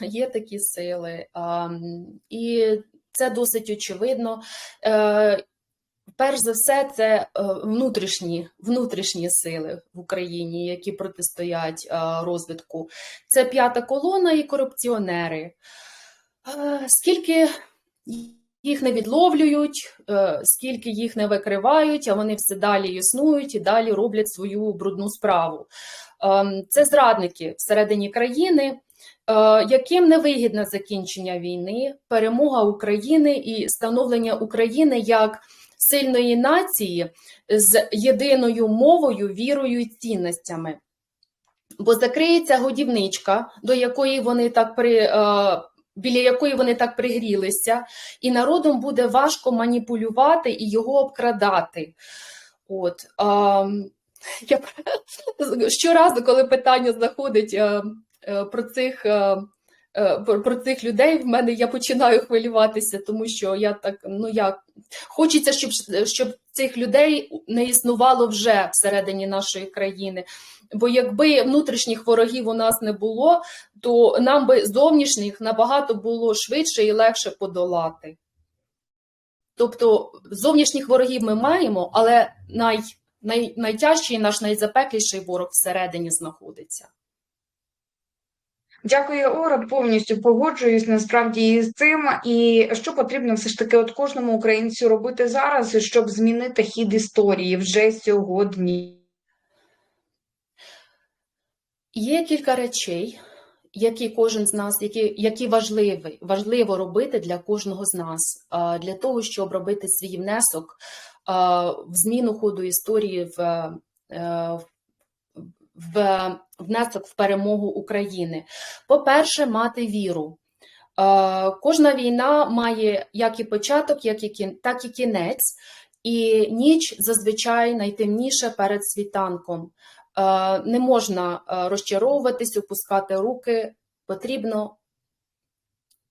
є такі сили, і це досить очевидно. Е, Перш за все, це е, внутрішні, внутрішні сили в Україні, які протистоять е, розвитку. Це п'ята колона і корупціонери. Скільки їх не відловлюють, скільки їх не викривають, а вони все далі існують і далі роблять свою брудну справу. Ем, Це зрадники всередині країни, яким не вигідне закінчення війни, перемога України і становлення України як сильної нації з єдиною мовою, вірою і цінностями. Бо закриється годівничка, до якої вони так при. е, Біля якої вони так пригрілися, і народом буде важко маніпулювати і його обкрадати. От, а, я щоразу, коли питання заходить е, е, про цих е, е, про, цих людей, в мене я починаю хвилюватися, тому що я так, ну як хочеться, щоб, щоб цих людей не існувало вже всередині нашої країни. Бо якби внутрішніх ворогів у нас не було, то нам би зовнішніх набагато було швидше і легше подолати. Тобто зовнішніх ворогів ми маємо, але най, най, найтяжчий наш найзапекліший ворог всередині знаходиться. Дякую, Ора. Повністю погоджуюсь насправді із цим. І що потрібно все ж таки от кожному українцю робити зараз, щоб змінити хід історії вже сьогодні? Є кілька речей, які кожен з нас, які, які важливі, важливо робити для кожного з нас, для того, щоб робити свій внесок в зміну ходу історії в, е, в внесок в перемогу України. По-перше, мати віру. Е, Кожна війна має як і початок, як і так і кінець, і ніч зазвичай найтемніша перед світанком. Е, Не можна е, розчаровуватись, опускати руки. Потрібно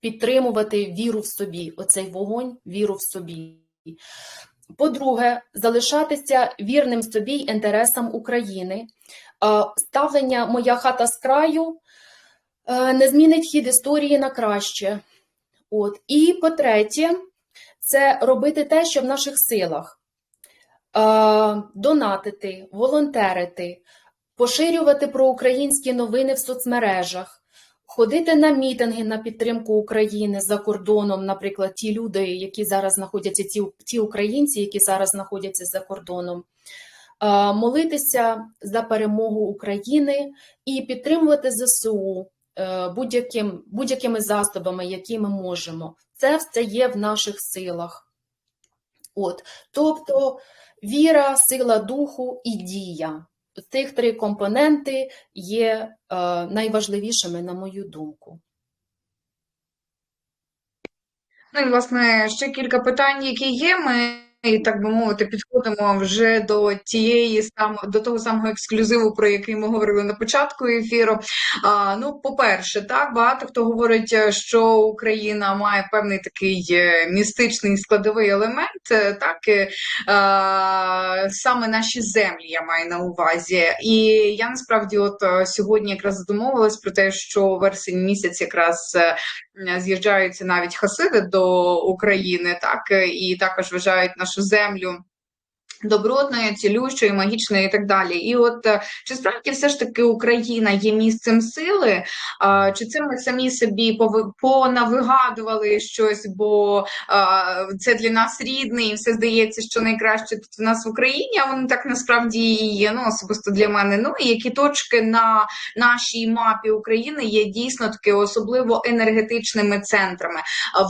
підтримувати віру в собі, оцей вогонь, віру в собі. По-друге, залишатися вірним собі й інтересам України. Е, Ставлення Моя хата з краю е, не змінить хід історії на краще. От. І по-третє, це робити те, що в наших силах. Е, Донатити, волонтерити, поширювати проукраїнські новини в соцмережах, ходити на мітинги на підтримку України за кордоном, наприклад, ті люди, які зараз знаходяться, ті, ті українці, які зараз знаходяться за кордоном, молитися за перемогу України і підтримувати ЗСУ е, будь-яким, будь-якими засобами, які ми можемо. Це все є в наших силах. От, тобто віра, сила духу і дія. Цих три компоненти є е, найважливішими, на мою думку. Ну і власне ще кілька питань, які є. Ми так би мовити, підходимо вже до тієї сам до того самого ексклюзиву, про який ми говорили на початку ефіру. А, ну, по-перше, так багато хто говорить, е, що Україна має певний такий е, містичний складовий елемент, е, так а, саме наші землі я маю на увазі. І я насправді, от сьогодні якраз задумовилась про те, що вересень місяць якраз. з'їжджаються навіть хасиди до України, так і також вважають нашу землю. Добротною, цілющою, магічною і так далі. І от е, чи справді все ж таки Україна є місцем сили, чи це ми самі собі понавигадували щось, бо це для нас рідне, і все здається, що найкраще тут в нас в Україні, а воно так насправді і є, ну особисто для мене. Ну і які точки на нашій мапі України є дійсно таки особливо енергетичними центрами.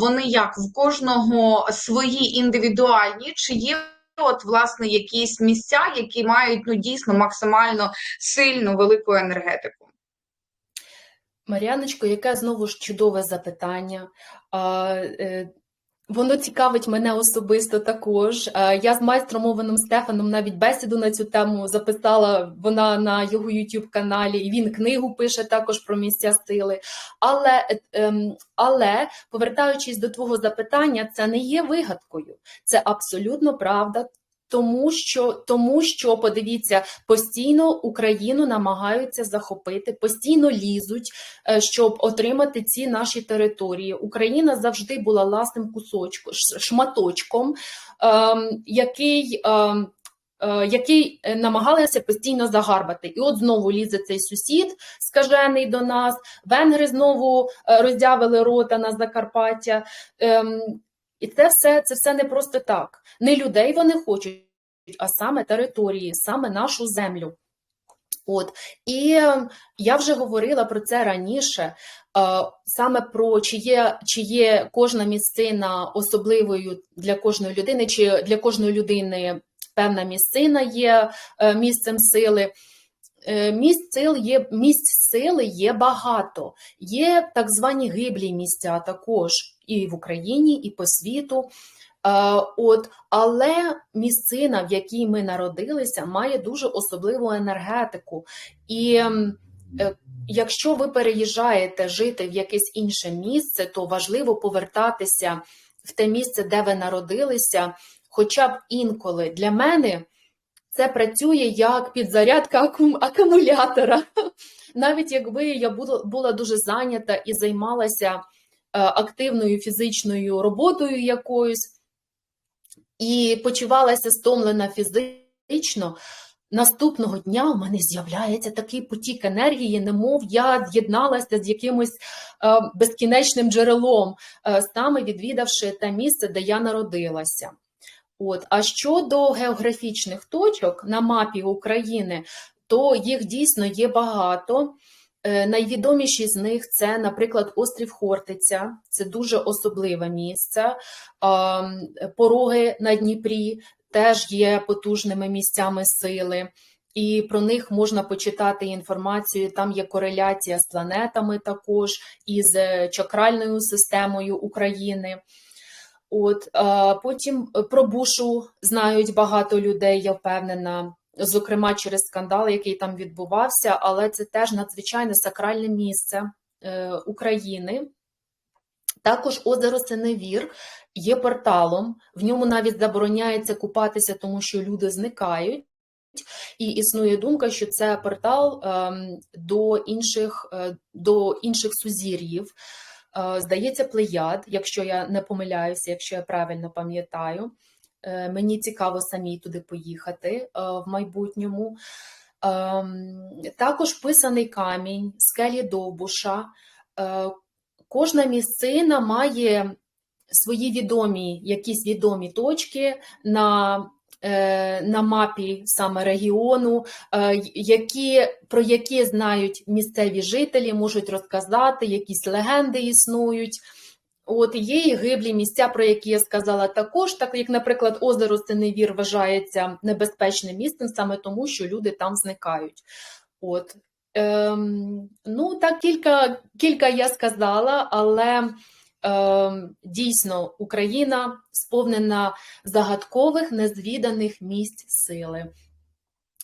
Вони як в кожного свої індивідуальні, чи є от власне якісь місця, які мають ну дійсно максимально сильну велику енергетику. Маріаночко, яке знову ж чудове запитання. Е, Воно цікавить мене особисто також. Я з майстром Ованом Стефаном навіть бесіду на цю тему записала. Вона на його youtube каналі, і він книгу пише також про місця сили. Але, е, ем, але повертаючись до твого запитання, це не є вигадкою. Це абсолютно правда. Тому що, тому що подивіться, постійно Україну намагаються захопити, постійно лізуть, е, щоб отримати ці наші території. Україна завжди була ласним кусочком, шматочком, ем, який. ем, е, який е, намагалися постійно загарбати. І от знову лізе цей сусід скажений до нас, венгри знову роздявили рота на Закарпаття. Ем, І це все, це все не просто так. Не людей вони хочуть, а саме території, саме нашу землю. От і е, я вже говорила про це раніше. е, Саме про чи є, чи є кожна місцина особливою для кожної людини, чи для кожної людини певна місцина є е, місцем сили. Е, Місць сил є місць сили є багато. Є так звані гиблі місця також і в Україні, і по світу. Е, От, але місцина, в якій ми народилися, має дуже особливу енергетику. І е, якщо ви переїжджаєте жити в якесь інше місце, то важливо повертатися в те місце, де ви народилися, хоча б інколи для мене. Це працює як підзарядка акум- акумулятора. Навіть якби я була, була дуже зайнята і займалася е, активною фізичною роботою якоюсь, і почувалася стомлена фізично, наступного дня в мене з'являється такий потік енергії, немов я з'єдналася з якимось е, безкінечним джерелом, е, саме відвідавши те місце, де я народилася. От. А щодо географічних точок на мапі України, то їх дійсно є багато. Е, Найвідоміші з них це, наприклад, острів Хортиця, це дуже особливе місце. Пороги на Дніпрі теж є потужними місцями сили, і про них можна почитати інформацію. Там є кореляція з планетами також, і з е, чакральною системою України. От потім е, про Бушу знають багато людей, я впевнена, зокрема через скандал, який там відбувався, але це теж надзвичайно сакральне місце е, України. Також озеро Синевір є порталом, в ньому навіть забороняється купатися, тому що люди зникають. І існує думка, що це портал ем, до інших, е, до інших сузір'їв. Е, Здається, плеяд, якщо я не помиляюся, якщо я правильно пам'ятаю. Е, Мені цікаво самій туди поїхати е, в майбутньому. Ем, Також писаний камінь, скелі Довбуша. Кожна місцина має свої відомі, якісь відомі точки на, на мапі саме регіону, е, які, про які знають місцеві жителі, можуть розказати, якісь легенди існують. От є і гиблі місця, про які я сказала також, так як, наприклад, озеро Синевір вважається небезпечним місцем саме тому, що люди там зникають. От. Ем, ну, так, кілька, кілька я сказала, але дійсно Україна сповнена загадкових, незвіданих місць сили.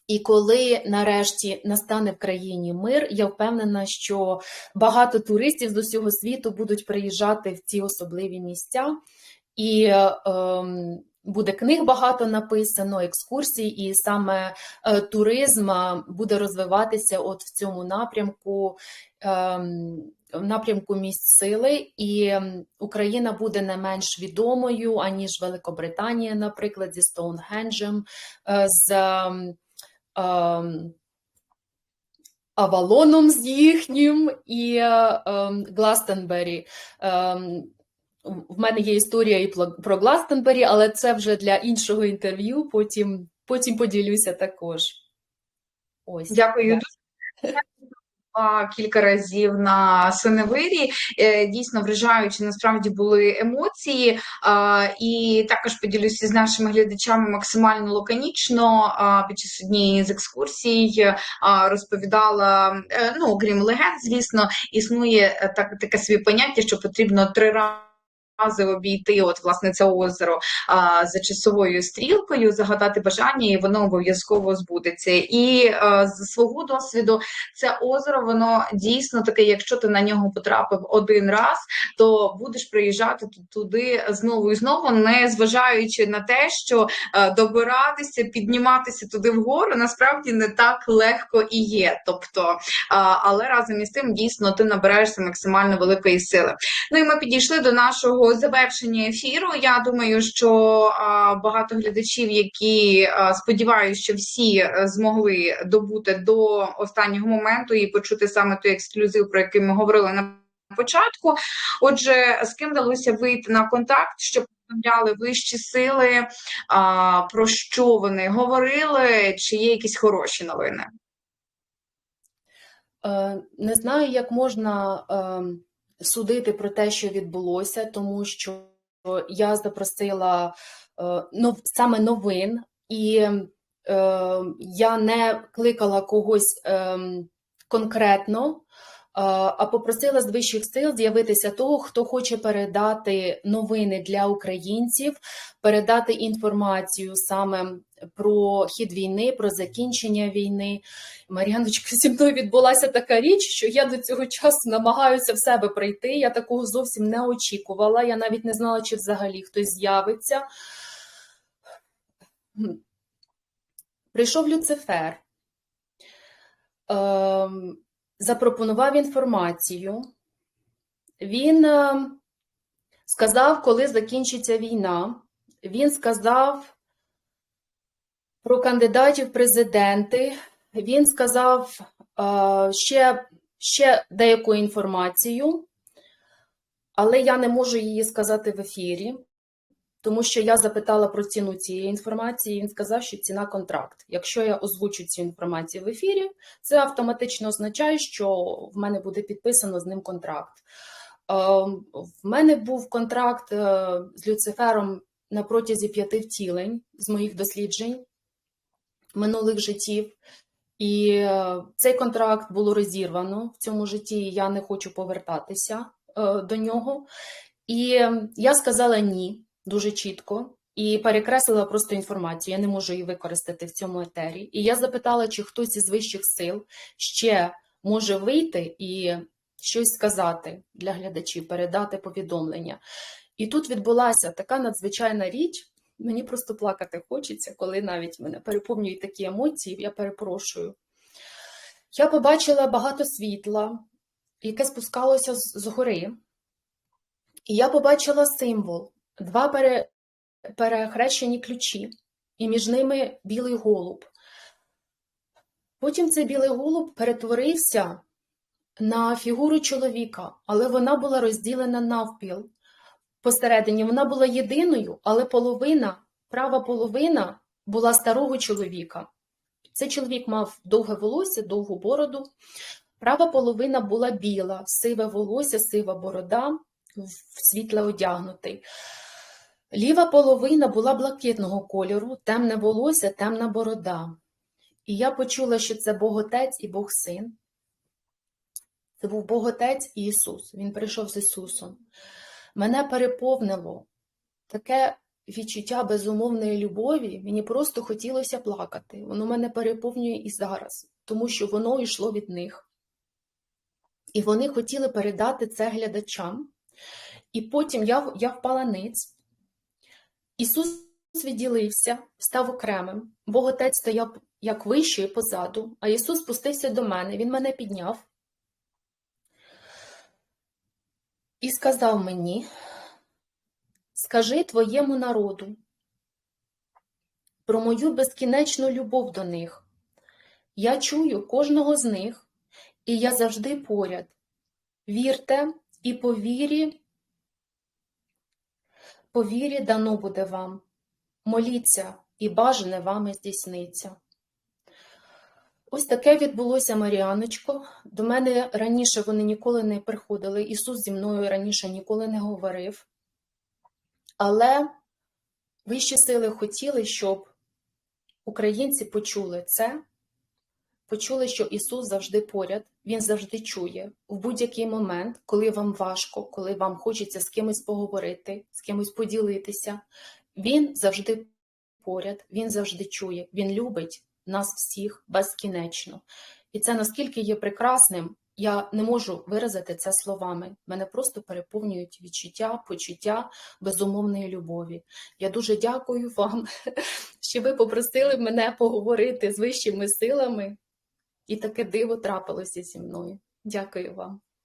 І коли нарешті настане в країні мир, я впевнена, що багато туристів з усього світу будуть приїжджати в ці особливі місця, і е, ем, буде книг багато написано, екскурсій, і саме е, туризм е, буде розвиватися от в цьому напрямку. ем, в напрямку місць сили, і Україна буде не менш відомою, аніж Великобританія, наприклад, зі Стоунхенджем, е, з ем, Авалоном з їхнім і е, Гластенбері. В мене є історія і про- про Гластенбері, але це вже для іншого інтерв'ю. Потім, потім поділюся також. Ось. Дякую. Була кілька разів на Синевирі. Е, Дійсно вражаючі насправді були емоції. І також поділюся з нашими глядачами максимально лаконічно. Під час однієї з екскурсій розповідала, е, ну окрім легенд, звісно, існує е, так, таке собі поняття, що потрібно три рази. Обійти от власне це озеро а, за часовою стрілкою, загадати бажання, і воно обов'язково збудеться. І а, з свого досвіду це озеро, воно дійсно таке, якщо ти на нього потрапив один раз, то будеш приїжджати ту- туди знову і знову, не зважаючи на те, що е, добиратися, підніматися туди вгору, насправді не так легко і є. Тобто, а, але разом із тим дійсно ти набираєшся максимально великої сили. Ну і ми підійшли до нашого завершення ефіру. Я думаю, що багато глядачів, які сподіваюся, що всі е, змогли добути до останнього моменту і почути саме той ексклюзив, про який ми говорили на початку. Отже, з ким вдалося вийти на контакт, щоб повідомляли вищі сили, про що вони говорили, чи є якісь хороші новини? Е, Не знаю, як можна е, судити про те, що відбулося, тому що я запросила е, нов- саме новин, і е, я не кликала когось е, конкретно, а попросила з вищих сил з'явитися того, хто хоче передати новини для українців, передати інформацію саме про хід війни, про закінчення війни. Мар'яночка, зі мною відбулася така річ, що я до цього часу намагаюся в себе прийти. Я такого зовсім не очікувала. Я навіть не знала, чи взагалі хтось з'явиться. Прийшов Люцифер, ем, запропонував інформацію. Він ем, сказав, коли закінчиться війна. Він сказав про кандидатів президенти. Він сказав е, ще, ще деяку інформацію, але я не можу її сказати в ефірі, тому що я запитала про ціну цієї інформації. Він сказав, що ціна контракт. Якщо я озвучу цю інформацію в ефірі, це автоматично означає, що в мене буде підписано з ним контракт. Е, В мене був контракт е, з Люцифером на протязі п'яти втілень з моїх досліджень минулих життів. І е, цей контракт було розірвано в цьому житті, і я не хочу повертатися е, до нього. І я сказала ні дуже чітко і перекреслила просто інформацію. Я не можу її використати в цьому етері. І я запитала, чи хтось із вищих сил ще може вийти і щось сказати для глядачів, передати повідомлення. І тут відбулася така надзвичайна річ. Мені просто плакати хочеться, коли навіть мене переповнюють такі емоції, я перепрошую. Я побачила багато світла, яке спускалося з з гори. І я побачила символ, два пере, перехрещені ключі, і між ними білий голуб. Потім цей білий голуб перетворився на фігуру чоловіка, але вона була розділена навпіл посередині вона була єдиною, але половина, права половина була старого чоловіка. Цей чоловік мав довге волосся, довгу бороду. Права половина була біла, сиве волосся, сива борода, світле одягнутий. Ліва половина була блакитного кольору, темне волосся, темна борода. І я почула, що це Бог Отець і Бог Син. Це був Бог Отець і Ісус. Він прийшов з Ісусом мене переповнило таке відчуття безумовної любові, мені просто хотілося плакати. Воно мене переповнює і зараз, тому що воно йшло від них. І вони хотіли передати це глядачам. І потім я, я впала ниць. Ісус відділився, став окремим. Бог Отець стояв як вище позаду, а Ісус спустився до мене, Він мене підняв. І сказав мені, скажи твоєму народу про мою безкінечну любов до них. Я чую кожного з них, і я завжди поряд. Вірте, і по вірі, по вірі дано буде вам. Моліться, і бажане вами здійсниться. Ось таке відбулося, Маріаночко. До мене раніше вони ніколи не приходили. Ісус зі мною раніше ніколи не говорив. Але вищі сили хотіли, щоб українці почули це, почули, що Ісус завжди поряд, Він завжди чує в будь-який момент, коли вам важко, коли вам хочеться з кимось поговорити, з кимось поділитися. Він завжди поряд, він завжди чує, він любить нас всіх безкінечно. І це наскільки є прекрасним, я не можу виразити це словами. Мене просто переповнюють відчуття, почуття безумовної любові. Я дуже дякую вам, що ви попросили мене поговорити з вищими силами, і таке диво трапилося зі мною. Дякую вам.